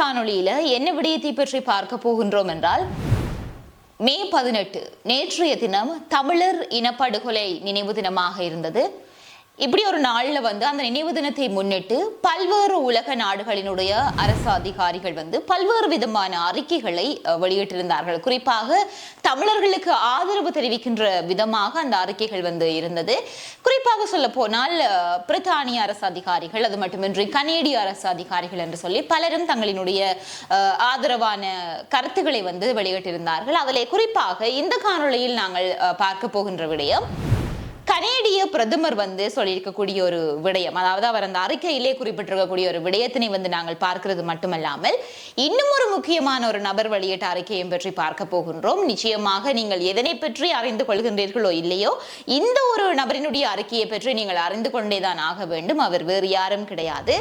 காணொளியில என்ன விடயத்தை பற்றி பார்க்க போகின்றோம் என்றால் மே பதினெட்டு நேற்றைய தினம் தமிழர் இனப்படுகொலை நினைவு தினமாக இருந்தது. இப்படி ஒரு நாளில் வந்து அந்த நினைவு தினத்தை முன்னிட்டு பல்வேறு உலக நாடுகளினுடைய அரசு அதிகாரிகள் வந்து பல்வேறு விதமான அறிக்கைகளை வெளியிட்டிருந்தார்கள். குறிப்பாக தமிழர்களுக்கு ஆதரவு தெரிவிக்கின்ற விதமாக அந்த அறிக்கைகள் வந்து இருந்தது. குறிப்பாக சொல்ல போனால் பிரித்தானிய அரசு அதிகாரிகள் அது மட்டுமின்றி கனேடிய அரசு அதிகாரிகள் என்று சொல்லி பலரும் தங்களினுடைய ஆதரவான கருத்துக்களை வந்து வெளியிட்டிருந்தார்கள். அதிலே குறிப்பாக இந்த காணொலியில் நாங்கள் பார்க்க போகின்ற விடயம் கனேடிய பிரதமர் வந்து சொல்லியிருக்கக்கூடிய ஒரு விடயம் அதாவது அவர் அந்த அறிக்கையிலே குறிப்பிட்டிருக்கக்கூடிய ஒரு விடயத்தினை வந்து நாங்கள் பார்க்கிறது மட்டுமல்லாமல் இன்னும் ஒரு முக்கியமான ஒரு நபர் வெளியிட்ட அறிக்கையும் பற்றி பார்க்க போகின்றோம். நிச்சயமாக நீங்கள் எதனை பற்றி அறிந்து கொள்கின்றீர்களோ இல்லையோ இந்த ஒரு நபரினுடைய அறிக்கையை பற்றி நீங்கள் அறிந்து கொண்டேதான் ஆக வேண்டும். அவர் வேறு யாரும் கிடையாது.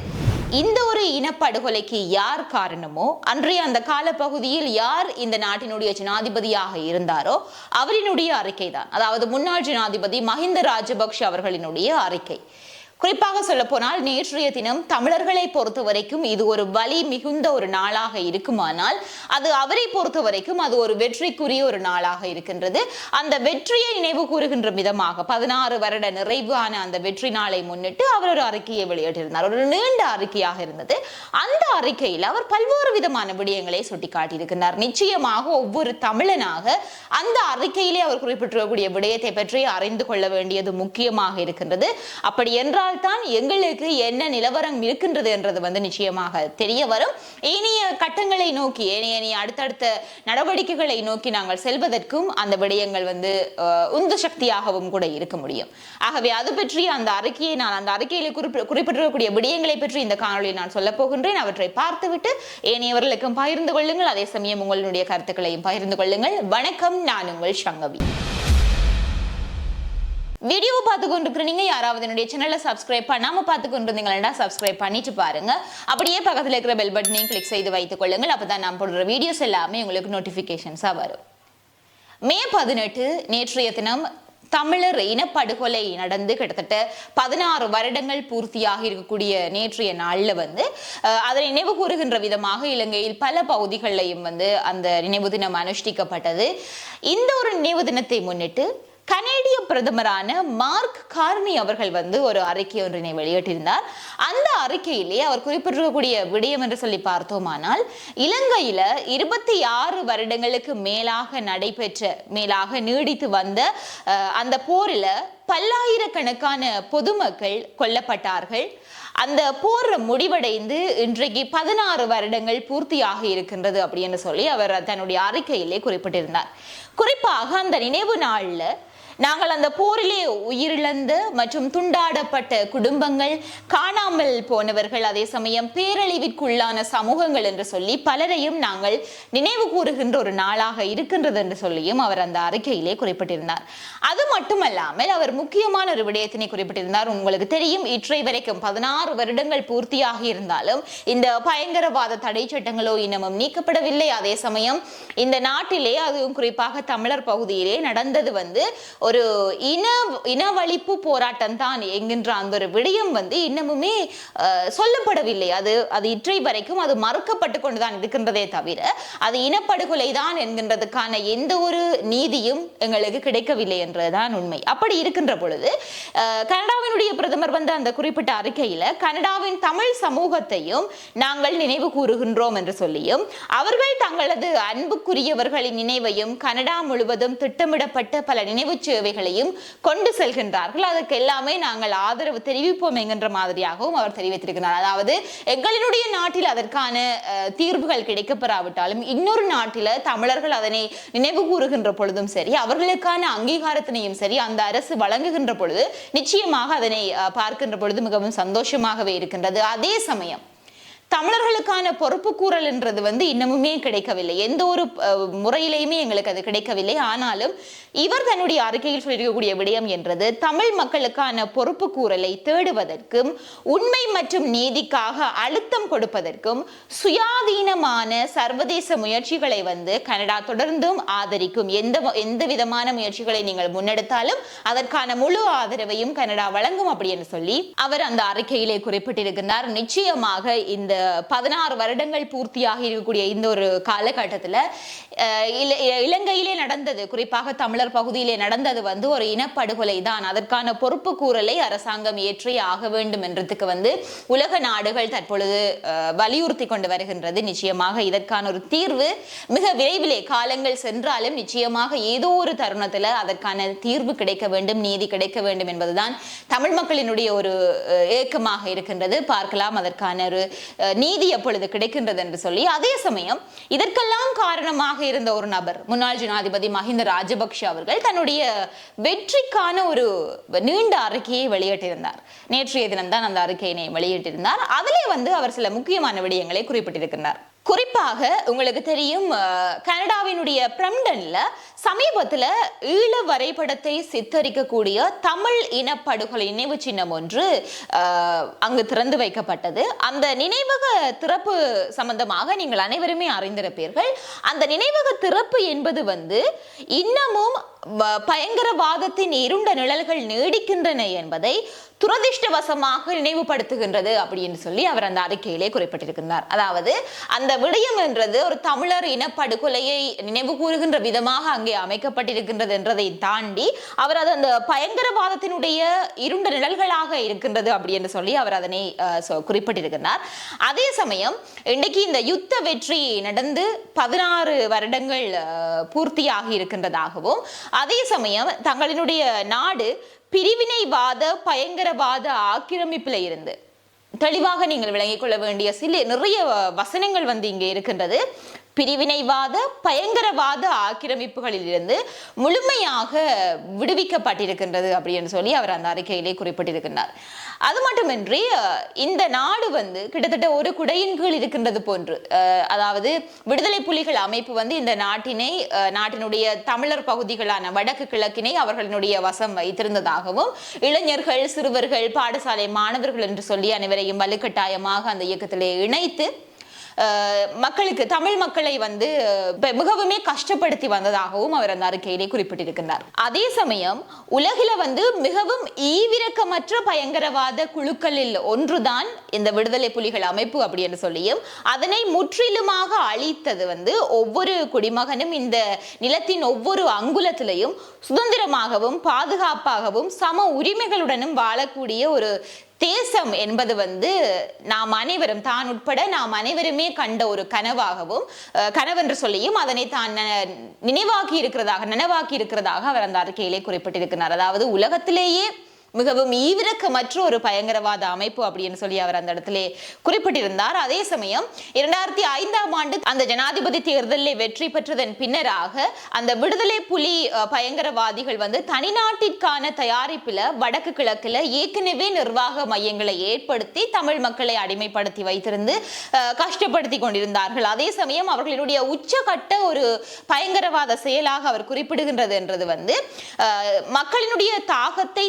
இந்த ஒரு இனப்படுகொலைக்கு யார் காரணமோ அன்றைய அந்த காலப்பகுதியில் யார் இந்த நாட்டினுடைய ஜனாதிபதியாக இருந்தாரோ அவரினுடைய அறிக்கை தான் அதாவது முன்னாள் ஜனாதிபதி மஹிந்த ராஜபக்ஷ அவர்களினுடைய அறிக்கை. குறிப்பாக சொல்ல போனால் நேற்றைய தினம் தமிழர்களை பொறுத்த வரைக்கும் இது ஒரு வலி மிகுந்த ஒரு நாளாக இருக்குமானால் அது அவரை பொறுத்த வரைக்கும் அது ஒரு வெற்றிக்குரிய ஒரு நாளாக இருக்கின்றது. அந்த வெற்றியை நினைவு கூறுகின்ற விதமாக பதினாறு வருட நிறைவான அந்த வெற்றி நாளை முன்னிட்டு அவர் ஒரு அறிக்கையை வெளியிட்டிருந்தார். ஒரு நீண்ட அறிக்கையாக இருந்தது. அந்த அறிக்கையில் அவர் பல்வேறு விதமான விடயங்களை சுட்டிக்காட்டியிருக்கிறார் நிச்சயமாக ஒவ்வொரு தமிழனாக அந்த அறிக்கையிலே அவர் குறிப்பிட்டிருக்கக்கூடிய விடயத்தை பற்றி அறிந்து கொள்ள வேண்டியது முக்கியமாக இருக்கின்றது. அப்படி என்றால் தான் எங்களுக்கு என்ன நிலவரம் இருக்கின்றது என்றது வந்து நிச்சயமாக தெரிய வரும். இனிய கட்டங்களை நோக்கி ஏனைய அடுத்தடுத்த நடவடிக்கைகளை நோக்கி நாங்கள் செல்வதற்கும் அந்த விடயங்கள் வந்து உந்து சக்தியாகவும் கூட இருக்க முடியும். ஆகவே அது பற்றிய அந்த அறிக்கையை நான் அந்த அறிக்கையில் குறிப்பி குறிப்பிட்டிருக்கக்கூடிய விடயங்களை பற்றி இந்த காணொலியில் நான் சொல்ல போகின்றேன். அவற்றை பார்த்துவிட்டு ஏனையவர்களுக்கும் பகிர்ந்து கொள்ளுங்கள். அதே சமயம் உங்களுடைய கருத்துக்களையும் பகிர்ந்து கொள்ளுங்கள். வணக்கம். நான் உங்கள் சங்கவி. வீடியோ பார்த்து கொண்டிருக்கிற நீங்க யாராவது என்னுடைய சேனலை சப்ஸ்கிரைப் பண்ணாம பார்த்து கொண்டிருந்தீங்கன்னா சப்ஸ்கிரைப் பண்ணிட்டு பாருங்க. அப்படியே பக்கத்தில் இருக்கிற பெல் பட்டனையும் கிளிக் செய்து வைத்துக் கொள்ளுங்கள். அப்பதான் நான் போடுற வீடியோஸ் எல்லாமே உங்களுக்கு நோட்டிபிகேஷன்ஸா வரும். மே பதினெட்டு நேற்றைய தினம் தமிழர் இனப்படுகொலை நடந்து கிட்டத்தட்ட பதினாறு வருடங்கள் பூர்த்தியாக இருக்கக்கூடிய நேற்றைய நாளில் வந்து அதை நினைவு கூறுகின்ற விதமாக இலங்கையில் பல பகுதிகளையும் வந்து அந்த நினைவு தினம் அனுஷ்டிக்கப்பட்டது. இந்த ஒரு நினைவு தினத்தை முன்னிட்டு கனேடிய பிரதமரான மார்க் கார்னி அவர்கள் வந்து ஒரு அறிக்கை ஒன்றினை வெளியிட்டிருந்தார். அந்த அறிக்கையிலே அவர் குறிப்பிட்டிருக்கக்கூடிய விடயம் என்று சொல்லி பார்த்தோமானால் இலங்கையில இருபத்தி ஆறு வருடங்களுக்கு மேலாக நடைபெற்ற மேலாக நீடித்து வந்த அந்த போரில் பல்லாயிரக்கணக்கான பொதுமக்கள் கொல்லப்பட்டார்கள். அந்த போர் முடிவடைந்து இன்றைக்கு பதினாறு வருடங்கள் பூர்த்தியாக இருக்கின்றது அப்படின்னு சொல்லி அவர் தன்னுடைய அறிக்கையிலே குறிப்பிட்டிருந்தார். குறிப்பாக அந்த நினைவு நாளில் நாங்கள் அந்த போரிலே உயிரிழந்து மற்றும் துண்டாடப்பட்ட குடும்பங்கள் காணாமல் போனவர்கள். அதே சமயம் பேரழிவிற்குள்ளான சமூகங்கள் என்று சொல்லி பலரையும் நாங்கள் நினைவு கூறுகின்ற ஒரு நாளாக இருக்கின்றது என்று சொல்லியும் அவர் அந்த அறிக்கையிலே குறிப்பிட்டிருந்தார். அது மட்டுமல்லாமல் அவர் முக்கியமான ஒரு விடயத்தினை குறிப்பிட்டிருந்தார். உங்களுக்கு தெரியும் இற்றை வரைக்கும் பதினாறு வருடங்கள் பூர்த்தியாக இருந்தாலும் இந்த பயங்கரவாத தடை சட்டங்களோ இன்னமும் நீக்கப்படவில்லை. அதே சமயம் இந்த நாட்டிலே அதுவும் குறிப்பாக தமிழர் பகுதியிலே நடந்தது வந்து ஒரு இன இனவழிப்பு போராட்டம் தான் என்கின்ற அந்த ஒரு விடயம் வந்து இன்னமுமே சொல்லப்படவில்லை. அது அது இற்றை வரைக்கும் அது மறுக்கப்பட்டு கொண்டுதான் இருக்கின்றதே தவிர அது இனப்படுகொலை தான் என்கின்றதுக்கான எந்த ஒரு நீதியும் எங்களுக்கு கிடைக்கவில்லை என்றதுதான் உண்மை. அப்படி இருக்கின்ற பொழுது கனடாவினுடைய பிரதமர் வந்து அந்த குறிப்பிட்ட அறிக்கையில கனடாவின் தமிழ் சமூகத்தையும் நாங்கள் நினைவு கூறுகின்றோம் என்று சொல்லியும் அவர்கள் தங்களது அன்புக்குரியவர்களின் நினைவையும் கனடா முழுவதும் திட்டமிடப்பட்ட பல நினைவு சேவைகளையும் கொண்டு செல்கின்றார்கள். அதற்கு எல்லாமே நாங்கள் ஆதரவு தெரிவிப்போம் என்கின்ற மாதிரியாகவும் அவர் தெரிவித்திருக்கிறார். அதாவது எங்களினுடைய நாட்டில் அதற்கான தீர்வுகள் கிடைக்கப்பெறாவிட்டாலும் இன்னொரு நாட்டில தமிழர்கள் அதனை நினைவு கூறுகின்ற பொழுதும் சரி அவர்களுக்கான அங்கீகாரத்தினையும் சரி அந்த அரசு வழங்குகின்ற பொழுது நிச்சயமாக அதனை பார்க்கின்ற பொழுது மிகவும் சந்தோஷமாகவே இருக்கின்றது. அதே சமயம் தமிழர்களுக்கான பொறுப்பு கூறல்ன்றது வந்து இன்னமுமே கிடைக்கவில்லை. எந்த ஒரு முறையிலையுமே எங்களுக்கு அது கிடைக்கவில்லை. ஆனாலும் இவர் தன்னுடைய அறிக்கையில் சொல்லியிருக்கக்கூடிய விடயம் என்றது தமிழ் மக்களுக்கான பொறுப்பு கூறலை தேடுவதற்கும் உண்மை மற்றும் நீதிக்காக அழுத்தம் கொடுப்பதற்கும் சுயாதீனமான சர்வதேச முயற்சிகளை வந்து கனடா தொடர்ந்தும் ஆதரிக்கும். எந்த எந்த விதமான முயற்சிகளை நீங்கள் முன்னெடுத்தாலும் அதற்கான முழு ஆதரவையும் கனடா வழங்கும் அப்படின்னு சொல்லி அவர் அந்த அறிக்கையிலே குறிப்பிட்டிருக்கிறார் நிச்சயமாக இந்த பதினாறு வருடங்கள் பூர்த்தியாகி இருக்கக்கூடிய இந்த ஒரு காலகட்டத்தில் இலங்கையிலே நடந்தது குறிப்பாக தமிழர் பகுதியிலே நடந்தது வந்து ஒரு இனப்படுகொலை தான். அதற்கான பொறுப்பு கூறலை அரசாங்கம் ஏற்றே ஆக வேண்டும் என்றதுக்கு வந்து உலக நாடுகள் தற்பொழுது வலியுறுத்தி கொண்டு வருகின்றது. நிச்சயமாக இதற்கான ஒரு தீர்வு மிக விரைவிலே காலங்கள் சென்றாலும் நிச்சயமாக ஏதோ ஒரு தருணத்தில் அதற்கான தீர்வு கிடைக்க வேண்டும் நீதி கிடைக்க வேண்டும் என்பதுதான் தமிழ் மக்களினுடைய ஒரு ஏக்கமாக இருக்கின்றது. பார்க்கலாம் அதற்கான ஒரு நீதி எப்பொழுது கிடைக்கின்றது என்று சொல்லி அதே சமயம் இதற்கெல்லாம் காரணமாக இருந்த ஒரு நபர் முன்னாள் ஜனாதிபதி மஹிந்த ராஜபக்ஷ அவர்கள் தன்னுடைய வெற்றிக்கான ஒரு நீண்ட அறிக்கையை வெளியிட்டிருந்தார். நேற்றைய தினம்தான் அந்த அறிக்கையினை வெளியிட்டிருந்தார். அதிலே வந்து அவர் சில முக்கியமான விடயங்களை குறிப்பிட்டிருக்கிறார் குறிப்பாக உங்களுக்கு தெரியும் கனடாவினுடைய பிரம்டன்ல சமீபத்தில் ஈழ வரைபடத்தை சித்தரிக்கக்கூடிய தமிழ் இனப்படுகொலை நினைவு சின்னம் ஒன்று அங்கு திறந்து வைக்கப்பட்டது. அந்த நினைவக திறப்பு சம்பந்தமாக நீங்கள் அனைவருமே அறிந்திருப்பீர்கள். அந்த நினைவக திறப்பு என்பது வந்து இன்னமும் பயங்கரவாதத்தின் இருண்ட நிழல்கள் நீடிக்கின்றன என்பதை துரதிர்ஷ்டவசமாக நினைவுபடுத்துகின்றது அப்படின்னு சொல்லி அவர் அந்த அறிக்கையிலே குறிப்பிட்டிருக்கின்றார். அதாவது அந்த விடயம் என்றது ஒரு தமிழர் இனப்படுகொலையை நினைவு கூறுகின்ற விதமாக அங்கே அமைக்கப்பட்டிருக்கின்றது என்றதை தாண்டி அவர் அது அந்த பயங்கரவாதத்தினுடைய இருண்ட நிழல்களாக இருக்கின்றது அப்படி என்று சொல்லி அவர் அதனை குறிப்பிட்டிருக்கிறார் அதே சமயம் இன்றைக்கு இந்த யுத்த வெற்றி நடந்து பதினாறு வருடங்கள் பூர்த்தியாகி இருக்கின்றதாகவும் அதே சமயம் தங்களினுடைய நாடு பிரிவினைவாத பயங்கரவாத ஆக்கிரமிப்பில் இருந்து தெளிவாக நீங்கள் விளங்கிக் கொள்ள வேண்டிய சில நிறைய வசனங்கள் வந்து இங்கே இருக்கின்றது. பிரிவினைவாத பயங்கரவாத ஆக்கிரமிப்புகளிலிருந்து முழுமையாக விடுவிக்கப்பட்டிருக்கின்றது அப்படின்னு சொல்லி அவர் அந்த அறிக்கையிலே குறிப்பிட்டிருக்கின்றார். அது மட்டுமின்றி இந்த நாடு வந்து கிட்டத்தட்ட ஒரு குடையின் கீழ் இருக்கின்றது போன்று அதாவது விடுதலை புலிகள் அமைப்பு வந்து இந்த நாட்டினை நாட்டினுடைய தமிழர் பகுதிகளான வடக்கு கிழக்கினை அவர்களினுடைய வசம் வைத்திருந்ததாகவும் இளைஞர்கள் சிறுவர்கள் பாடசாலை மாணவர்கள் என்று சொல்லி அனைவரையும் வலுக்கட்டாயமாக அந்த இயக்கத்திலே இணைத்து மக்களுக்கு தமிழ் மக்களை வந்து பெ- மிகவுமே கஷ்டப்படுத்தி வந்ததாகவும் அவர் அந்த அறிக்கையிலே குறிப்பிட்டிருக்கின்றார். அதே சமயம் உலகில வந்து மிகவும் ஈவிரக்கமற்ற பயங்கரவாத குழுக்களில் ஒன்றுதான் இந்த விடுதலை புலிகள் அமைப்பு அப்படி என்று சொல்லியும் அதனை முற்றிலுமாக அழித்தது வந்து ஒவ்வொரு குடிமகனும் இந்த நிலத்தின் ஒவ்வொரு அங்குலத்திலையும் சுதந்திரமாகவும் பாதுகாப்பாகவும் சம உரிமைகளுடனும் வாழக்கூடிய ஒரு தேசம் என்பது வந்து நாம் அனைவரும் தான் உட்பட நாம் அனைவருமே கண்ட ஒரு கனவாகவும் கனவென்று சொல்லியும் அதனை தான் நினைவாக்கி இருக்கிறதாக நினைவாக்கி இருக்கிறதாக அவர் அந்த அறிக்கையிலே குறிப்பிட்டிருக்கிறார். அதாவது உலகத்திலேயே மிகவும் ஈவிரக்கமற்ற ஒரு பயங்கரவாத அமைப்பு அப்படின்னு சொல்லி அவர் அந்த இடத்துல குறிப்பிட்டிருந்தார். அதே சமயம் இரண்டாயிரத்தி ஐந்தாம் ஆண்டு அந்த ஜனாதிபதி தேர்தலில் வெற்றி பெற்றதன் பின்னராக அந்த விடுதலை புலி பயங்கரவாதிகள் வந்து தனிநாட்டிற்கான தயாரிப்பில் வடக்கு கிழக்கில் ஏற்கனவே நிர்வாக மையங்களை ஏற்படுத்தி தமிழ் மக்களை அடிமைப்படுத்தி வைத்திருந்து கஷ்டப்படுத்தி கொண்டிருந்தார்கள். அதே சமயம் அவர்களுடைய உச்சகட்ட ஒரு பயங்கரவாத செயலாக அவர் குறிப்பிடுகின்றது என்றது வந்து மக்களினுடைய தாகத்தை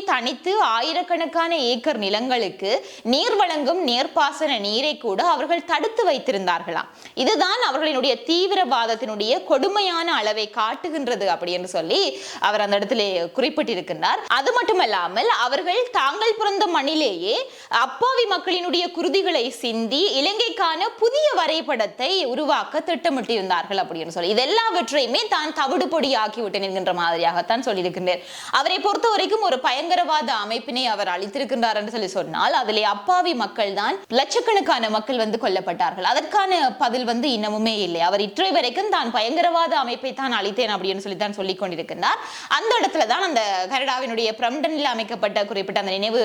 தணித்து ஆயிரக்கணக்கான ஏக்கர் நிலங்களுக்கு நீர் வழங்கும் நீர்ப்பாசன நீரை கூட அவர்கள் தடுத்து வைத்திருந்தார்களாம். இதுதான் அவர்களினுடைய தீவிரவாதத்தினுடைய கொடுமையான அளவை காட்டுகின்றது அப்படி என்று சொல்லி அவர் அந்த இடத்துல குறிப்பிட்டிருக்கின்றார். அது மட்டுமல்லாமல் அவர்கள் தாங்கள் பிறந்த மண்ணிலேயே அப்பாவி மக்களினுடைய குருதிகளை சிந்தி இலங்கைக்கான புதிய வரைபடத்தை உருவாக்க திட்டமிட்டிருந்தார்கள் அப்படின்னு சொல்லி. இது எல்லாவற்றையுமே தான் தவிடு பொடி ஆக்கிவிட்டேன் என்கின்ற மாதிரியாகத்தான் சொல்லியிருக்கின்றார் அவரை பொறுத்த வரைக்கும் ஒரு பயங்கரவாத அமைப்பினை அவர் அளித்திருக்கின்றார் என்று சொல்லி சொன்னால் அதிலே அப்பாவி மக்கள் தான் லட்சக்கணக்கான மக்கள் வந்து கொல்லப்பட்டார்கள். அதற்கான பதில் வந்து இன்னமுமே இல்லை. அவர் இற்றை வரைக்கும் தான் பயங்கரவாத அமைப்பை தான் அளித்தேன் அப்படின்னு சொல்லி தான் சொல்லிக் கொண்டிருக்கின்றார். அந்த இடத்துல தான் அந்த கனடாவினுடைய பிரம்டனில் அமைக்கப்பட்ட குறிப்பிட்ட அந்த நினைவு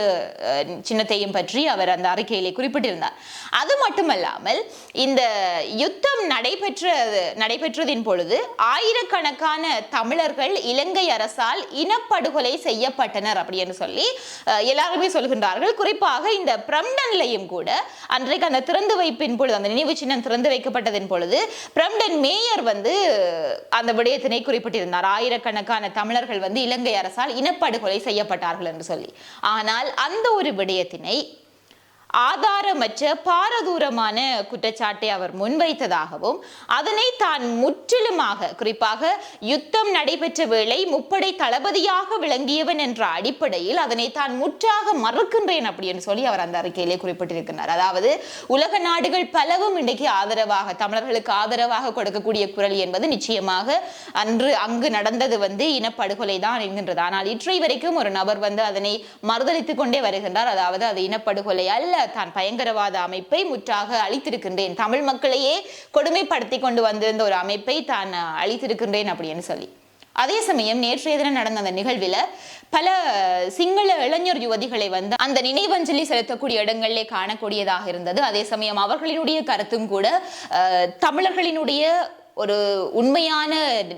சின்னத்தையும் பற்றி அவர் அந்த அறிக்கையிலே குறிப்பிட்டிருந்தார். அது மட்டுமல்லாமல் இந்த யுத்தம் நடைபெற்ற நடைபெற்றதின் பொழுது ஆயிரக்கணக்கான தமிழர்கள் இலங்கை அரசால் இனப்படுகொலை செய்யப்பட்டனர் அப்படின்னு சொல்லி எல்லாருமே சொல்கின்றார்கள். குறிப்பாக இந்த பிரம்டன்லையும் கூட அன்றைக்கு அந்த திறந்து வைப்பின் பொழுது அந்த நினைவு சின்னம் திறந்து வைக்கப்பட்டதின் பொழுது பிரம்டன் மேயர் வந்து அந்த விடயத்தினை குறிப்பிட்டிருந்தார். ஆயிரக்கணக்கான தமிழர்கள் வந்து இலங்கை அரசால் இனப்படுகொலை செய்யப்பட்டார்கள் என்று சொல்லி. ஆனால் அந்த ஒரு விடயத்தினை ஆதாரமற்ற பாரதூரமான குற்றச்சாட்டை அவர் முன்வைத்ததாகவும் அதனை தான் முற்றிலுமாக குறிப்பாக யுத்தம் நடைபெற்ற வேளை முப்படை தளபதியாக விளங்கியவன் என்ற அடிப்படையில் அதனை தான் முற்றாக மறுக்கின்றேன் அப்படின்னு சொல்லி அவர் அந்த அறிக்கையிலே குறிப்பிட்டிருக்கிறார் அதாவது உலக நாடுகள் பலவும் இன்றைக்கு ஆதரவாக தமிழர்களுக்கு ஆதரவாக கொடுக்கக்கூடிய குரல் என்பது நிச்சயமாக அன்று அங்கு நடந்தது வந்து இனப்படுகொலை தான் என்கின்றது. ஆனால் இற்றை வரைக்கும் ஒரு நபர் வந்து அதனை மறுதளித்துக் கொண்டே வருகின்றார். அதாவது அது இனப்படுகொலை அல்ல தான் பயங்கரவாத அமைப்பை முற்றாக அழித்திருக்கின்றேன். தமிழ் மக்களையே கொடுமைப்படுத்தி கொண்டு வந்திருந்த ஒரு அமைப்பை தான் அழித்திருக்கின்றேன் அப்படின்னு சொல்லி. அதே சமயம் நேற்றைய தினம் நடந்த அந்த நிகழ்வில் பல சிங்கள இளைஞர் யுவதிகளை வந்து அந்த நினைவஞ்சலி செலுத்தக்கூடிய இடங்களிலே காணக்கூடியதாக இருந்தது. அதே சமயம் அவர்களினுடைய கருத்தும் கூட தமிழர்களினுடைய ஒரு உண்மையான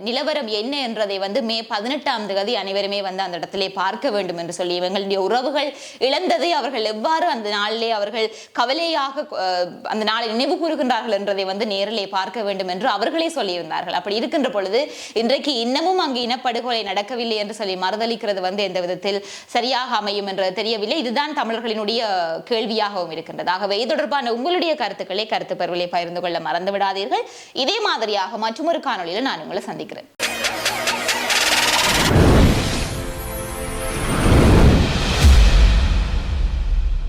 நிலவரம் என்ன என்றதை வந்து மே பதினெட்டாம் தேதி அனைவருமே வந்து அந்த இடத்திலே பார்க்க வேண்டும் என்று சொல்லி இவங்களுடைய உறவுகள் இழந்ததை அவர்கள் எவ்வாறு அந்த நாளிலே அவர்கள் கவலையாக அந்த நாளை நினைவு கூறுகின்றார்கள் என்றதை வந்து நேரிலே பார்க்க வேண்டும் என்று அவர்களே சொல்லியிருந்தார்கள். அப்படி இருக்கின்ற பொழுது இன்றைக்கு இன்னமும் அங்கு இனப்படுகொலை நடக்கவில்லை என்று சொல்லி மறுதளிக்கிறது வந்து எந்த விதத்தில் சரியாக அமையும் என்று தெரியவில்லை. இதுதான் தமிழர்களினுடைய கேள்வியாகவும் இருக்கின்றது. ஆகவே இது தொடர்பான உங்களுடைய கருத்துக்களை கருத்து பருவலை பகிர்ந்து கொள்ள மறந்து விடாதீர்கள். இதே மாதிரியாக மற்றொரு காணொலியில் நான் உங்களை சந்திக்கிறேன்.